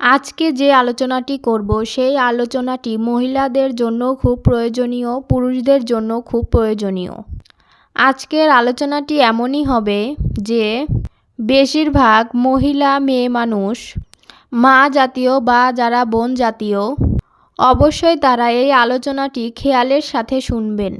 আজকে যে আলোচনাটি করব, সেই আলোচনাটি মহিলাদের জন্য খুব প্রয়োজনীয়, পুরুষদের জন্য খুব প্রয়োজনীয়। আজকের আলোচনাটি এমনই হবে যে, বেশিরভাগ মহিলা মেয়ে মানুষ, মা জাতীয় বা যারা বোন জাতীয়, অবশ্যই তারা এই আলোচনাটি খেয়ালের সাথে শুনবেন।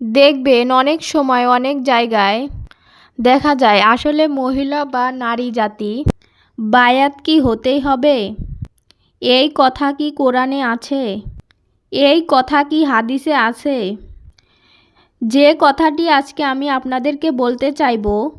দেখবেন অনেক সময় অনেক জায়গায় দেখা যায়, আসলে মহিলা বা নারী জাতি বায়াত কি হতেই হবে? এই কথা কি কোরআনে আছে? এই কথা কি হাদিসে আছে? যে কথাটি আজকে আমি আপনাদেরকে বলতে চাইব,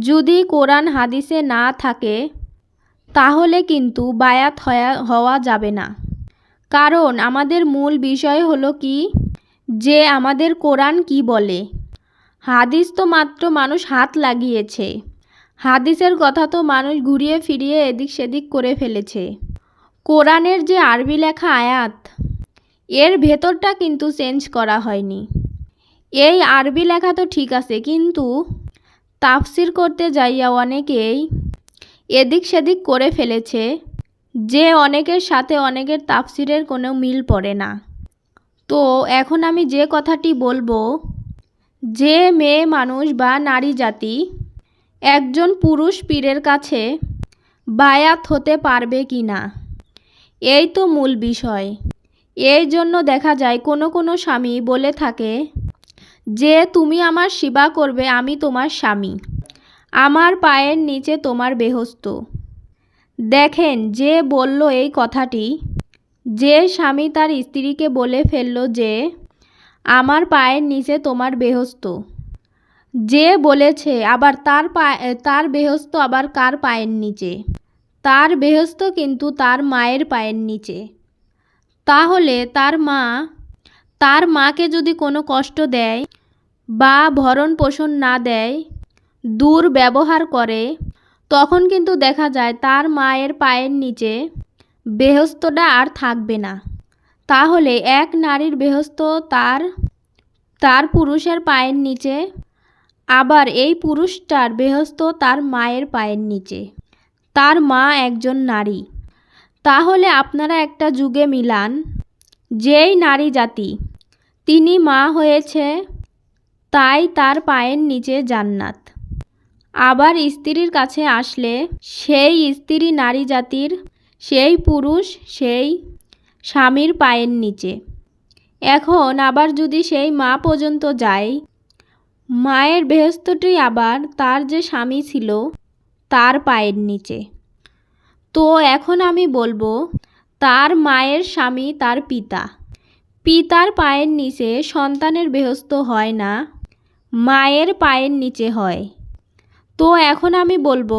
যদি কোরআন হাদিসে না থাকে, তাহলে কিন্তু বায়াত হওয়া যাবে না। কারণ আমাদের মূল বিষয় হলো কি? যে আমাদের কোরআন কি বলে? হাদিস তো মাত্র মানুষ হাত লাগিয়েছে। হাদিসের কথা তো মানুষ ঘুরিয়ে ফিরিয়ে এদিক সেদিক করে ফেলেছে। কোরআনের যে আরবি লেখা আয়াত, এর ভেতরটা কিন্তু চেঞ্জ করা হয়নি। এই আরবি লেখা তো ঠিক আছে, কিন্তু তাফসির করতে যাইয়া অনেকেই এদিক সেদিক করে ফেলেছে, যে অনেকের সাথে অনেকের তাফসিরের কোনো মিল পড়ে না। তো এখন আমি যে কথাটি বলব, যে মেয়ে মানুষ বা নারী জাতি একজন পুরুষ পীরের কাছে বায়াত হতে পারবে কি না? এই তো মূল বিষয়। এই জন্য দেখা যায় কোনো কোনো স্বামী বলে থাকে, যে তুমি আমার সেবা করবে, আমি তোমার স্বামী। আমার পায়ের নিচে তোমার বেহস্ত। দেখেন, যে বলল এই কথাটি, যে স্বামী তার স্ত্রীকে বলে ফেলল যে, আমার পায়ের নিচে তোমার বেহস্ত। যে বলেছে, আবার তার তার বেহস্ত আবার কার পায়ের নিচে? তার বেহস্ত কিন্তু তার মায়ের পায়ের নিচে। তাহলে তার মা, তার মাকে যদি কোনো কষ্ট দেয় বা ভরণ পোষণ না দেয়, দূর ব্যবহার করে, তখন কিন্তু দেখা যায় তার মায়ের পায়ের নিচে বেহস্তটা আর থাকবে না। তাহলে এক নারীর বেহস্ত তার তার পুরুষের পায়ের নিচে আবার এই পুরুষটার বেহস্ত তার মায়ের পায়ের নিচে। তার মা একজন নারী। তাহলে আপনারা একটা যুগে মিলান, যেই নারী জাতি, তিনি মা হয়েছে, তাই তার পায়ের নিচে জান্নাত। আবার স্ত্রীর কাছে আসলে সেই স্ত্রী নারী জাতির, সেই পুরুষ সেই স্বামীর পায়ের নিচে। এখন আবার যদি সেই মা পর্যন্ত যায় মায়ের বেহস্তটি আবার তার যে স্বামী ছিল, তার পায়ের নিচে। তো এখন আমি বলব, তার মায়ের স্বামী তার পিতা। পিতার পায়ের নিচে সন্তানের বেহস্ত হয় না, মায়ের পায়ের নিচে হয়। তো এখন আমি বলব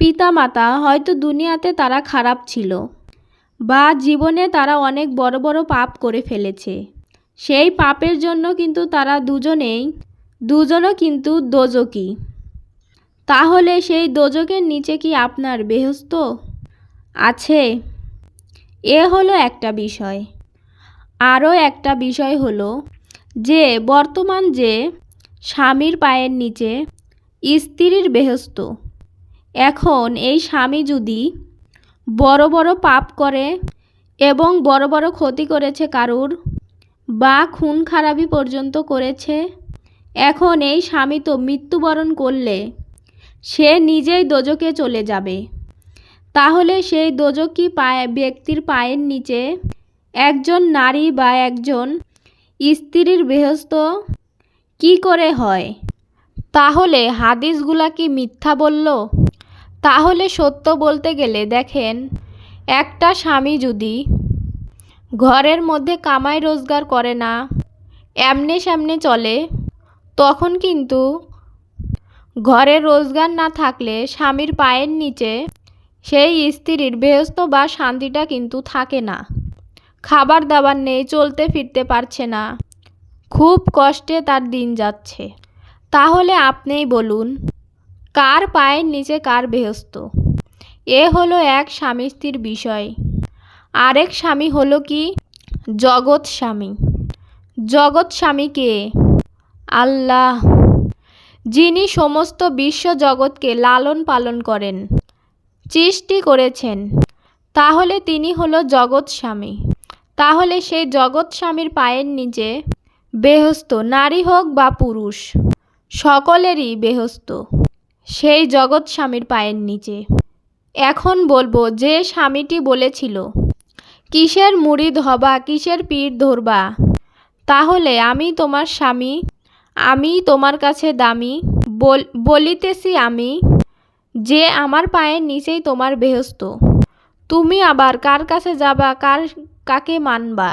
পিতা মাতা হয়তো দুনিয়াতে তারা খারাপ ছিল, বা জীবনে তারা অনেক বড় বড় পাপ করে ফেলেছে। সেই পাপের জন্য কিন্তু তারা দুজনেই, দুজনও কিন্তু দোজকি। তাহলে সেই দোজকের নিচে কি আপনার বেহস্ত? আছে। এ হলো একটা বিষয়। আরও একটা বিষয় হলো যে, বর্তমান যে স্বামীর পায়ের নিচে স্ত্রীর বেহস্ত, এখন এই স্বামী যদি বড় বড় পাপ করে এবং বড় বড় ক্ষতি করেছে কারুর বা খুন খারাপি পর্যন্ত করেছে? এখন এই স্বামী তো মৃত্যুবরণ করলে, সে নিজেই দোজকে চলে যাবে। তাহলে সেই দোজকি পায়ে, ব্যক্তির পায়ের নিচে একজন নারী বা একজন স্ত্রীর বেহস্ত কি করে হয়? তাহলে হাদিসগুলা কি মিথ্যা বলল? তাহলে সত্য বলতে গেলে দেখেন, একটা স্বামী যদি ঘরের মধ্যে কামাই রোজগার করে না, এমনে সামনে চলে। তখন কিন্তু ঘরে রোজগার না থাকলে স্বামীর পায়ের নিচে সেই স্ত্রীর বেহস্ত বা শান্তিটা কিন্তু থাকে না। খাবার দাবার নেই, চলতে ফিরতে পারছে না। খুব কষ্টে তার দিন যাচ্ছে। তাহলে আপনিই বলুন, কার পায়ের নিচে কার বেহস্ত? এ হলো এক স্বামী স্ত্রীর বিষয়। আরেক স্বামী হলো কি? জগৎ স্বামী। জগৎ স্বামী কে? আল্লাহ। যিনি সমস্ত বিশ্ব জগৎকে লালন পালন করেন, সৃষ্টি করেছেন। তাহলে তিনি হলো জগৎ স্বামী। তাহলে সেই জগৎ স্বামীর পায়ের নিচে বেহস্ত নারী হোক বা পুরুষ, সকলেরই বেহস্ত সেই জগৎ স্বামীর পায়ের নিচে। এখন বলব, যে স্বামীটি বলেছিল কিসের মুড়ি ধবা কিসের পীর ধরবা? তাহলে আমি তোমার স্বামী, আমি তোমার কাছে দামি, বল, বলিতেছি আমি, যে আমার পায়ের নিচেই তোমার বেহস্ত তুমি আবার কার কাছে যাবা, কার, কাকে মানবা?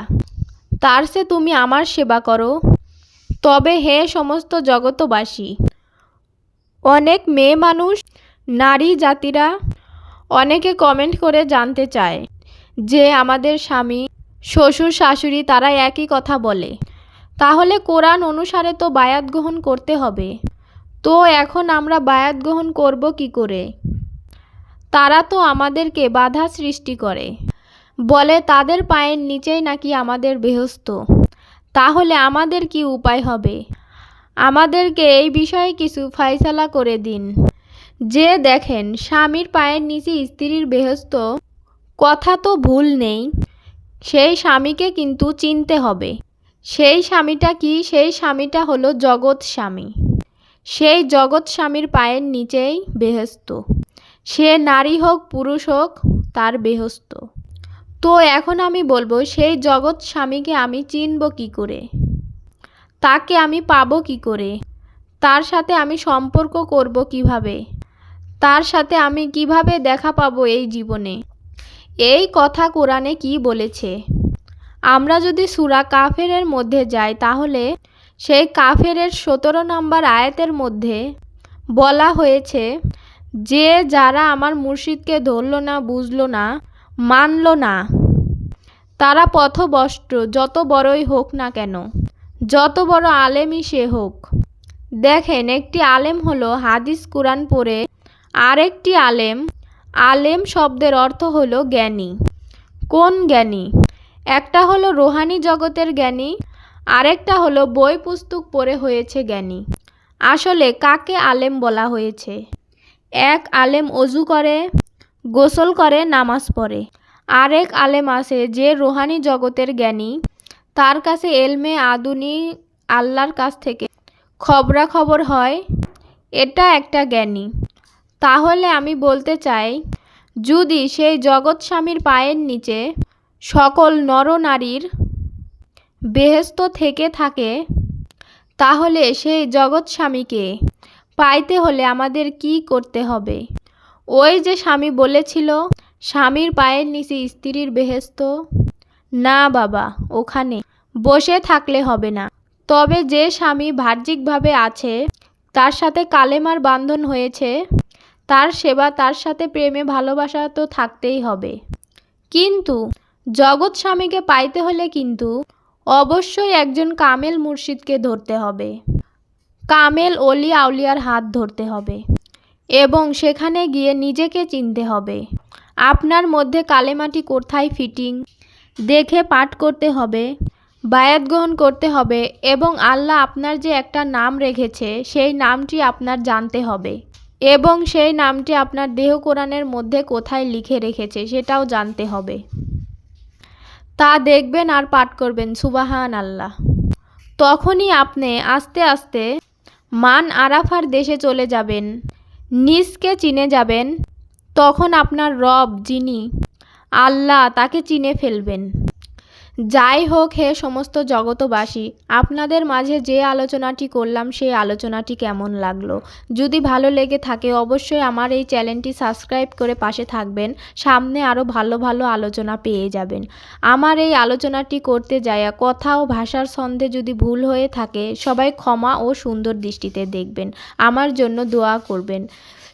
তার সে তুমি আমার সেবা করো। তবে হে সমস্ত জগতবাসী, অনেক মেয়ে মানুষ, নারী জাতিরা, অনেকে কমেন্ট করে জানতে চায়। যে আমাদের স্বামী, শ্বশুর, শাশুড়ি তারা একই কথা বলে। তাহলে কোরআন অনুসারে তো বায়াত গ্রহণ করতে হবে। তো এখন আমরা বায়াত গ্রহণ করব কি করে? তারা তো আমাদেরকে বাধা সৃষ্টি করে। বলে, তাদের পায়ের নিচেই নাকি আমাদের বেহস্ত তাহলে আমাদের কি উপায় হবে? আমাদেরকে এই বিষয়ে কিছু ফাইসালা করে দিন। যে দেখেন, স্বামীর পায়ের নিচে স্ত্রীর বেহস্ত কথা তো ভুল নেই। সেই স্বামীকে কিন্তু চিনতে হবে। সেই স্বামীটা কি? সেই স্বামীটা হলো জগৎ স্বামী। সেই জগৎ স্বামীর পায়ের নিচেই বেহস্ত। সে নারী হোক, পুরুষ হোক, তার বেহস্ত। তো এখন আমি বলব, সেই জগৎ স্বামীকে আমি চিনব কি করে? তাকে আমি পাবো কি করে? তার সাথে আমি সম্পর্ক করব কীভাবে? তার সাথে আমি কীভাবে দেখা পাবো এই জীবনে? এই কথা কোরআনে কি বলেছে? আমরা যদি সুরা কাফেরের মধ্যে যাই, তাহলে সেই কাফেরের সতেরো নম্বর আয়াতের মধ্যে বলা হয়েছে, যে যারা আমার মুর্শিদকে ধরল না, বুঝলো না, মানল না, তারা পথভ্রষ্ট, যত বড়ই হোক না কেন, যত বড় আলেমই সে হোক। দেখেন, একটি আলেম হলো হাদিস কোরআন পড়ে আরেকটি আলেম আলেম শব্দের অর্থ হলো জ্ঞানী। কোন জ্ঞানী? একটা হলো রোহানি জগতের জ্ঞানী, আরেকটা হলো বই পুস্তক পড়ে হয়েছে জ্ঞানী। আসলে কাকে আলেম বলা হয়েছে? এক আলেম অজু করে, গোসল করে, নামাজ পড়ে। আরেক আলেম আছে যে রোহানি জগতের জ্ঞানী, তার কাছে এলমে আদুনি আল্লাহর কাছ থেকে খবরাখবর হয়, এটা একটা জ্ঞানী। তাহলে আমি বলতে চাই, যদি সেই জগৎ স্বামীর পায়ের নিচে সকল নরনারীর বেহেস্ত থেকে থাকে, তাহলে সেই জগৎ স্বামীকে পাইতে হলে আমাদের কি করতে হবে? ওই যে স্বামী বলেছিল, স্বামীর পায়ের নিচে স্ত্রীর বেহেস্ত? না বাবা, ওখানে বসে থাকলে হবে না। তবে যে স্বামী বাহ্যিকভাবে আছে, তার সাথে কালেমার বান্ধন হয়েছে তার সেবা তার সাথে প্রেমে ভালোবাসা তো থাকতেই হবে। কিন্তু জগৎ স্বামীকে পাইতে হলে কিন্তু অবশ্যই একজন কামেল মুর্শিদকে ধরতে হবে। কামেল অলি আউলিয়ার হাত ধরতে হবে এবং সেখানে গিয়ে নিজেকে চিনতে হবে। আপনার মধ্যে কালেমাটি কোথায় ফিটিং? দেখে পাঠ করতে হবে, বায়াত গ্রহণ করতে হবে এবং আল্লাহ আপনার যে একটা নাম রেখেছে, সেই নামটি আপনার জানতে হবে। এবং সেই নামটি আপনার দেহ কোরআনের মধ্যে কোথায় লিখে রেখেছে সেটাও জানতে হবে। তা দেখবেন আর পাঠ করবেন সুবাহান আল্লাহ তখনই আপনি আস্তে আস্তে মান আরাফার দেশে চলে যাবেন, নিজকে চিনে যাবেন, তখন আপনার রব যিনি, আল্লাহ তাকে চিনে ফেলবেন। যাই হোক হে সমস্ত জগতবাসী, আপনাদের মাঝে যে আলোচনাটি করলাম সেই আলোচনাটি কেমন লাগল? যদি ভালো লেগে থাকে অবশ্যই আমার এই চ্যানেলটি সাবস্ক্রাইব করে পাশে থাকবেন, সামনে আরও ভালো ভালো আলোচনা পেয়ে যাবেন। আমার এই আলোচনাটি করতে যায় কথা ও ভাষার ছন্দে যদি ভুল হয়ে থাকে, সবাই ক্ষমা ও সুন্দর দৃষ্টিতে দেখবেন। আমার জন্য দোয়া করবেন।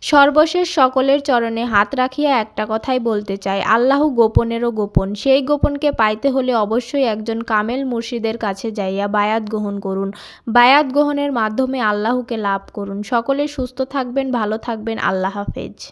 সর্বশেষ সকলের চরণে হাত রাখিয়া একটা কথাই বলতে চাই। আল্লাহ গোপনেরও গোপন। সেই গোপনকে পাইতে হলে অবশ্যই একজন কামেল মুর্শিদের কাছে যাইয়া বায়াত গ্রহণ করুন। বায়াত গ্রহণের মাধ্যমে আল্লাহকে লাভ করুন। সকলে সুস্থ থাকবেন, ভালো থাকবেন। আল্লাহ হাফেজ।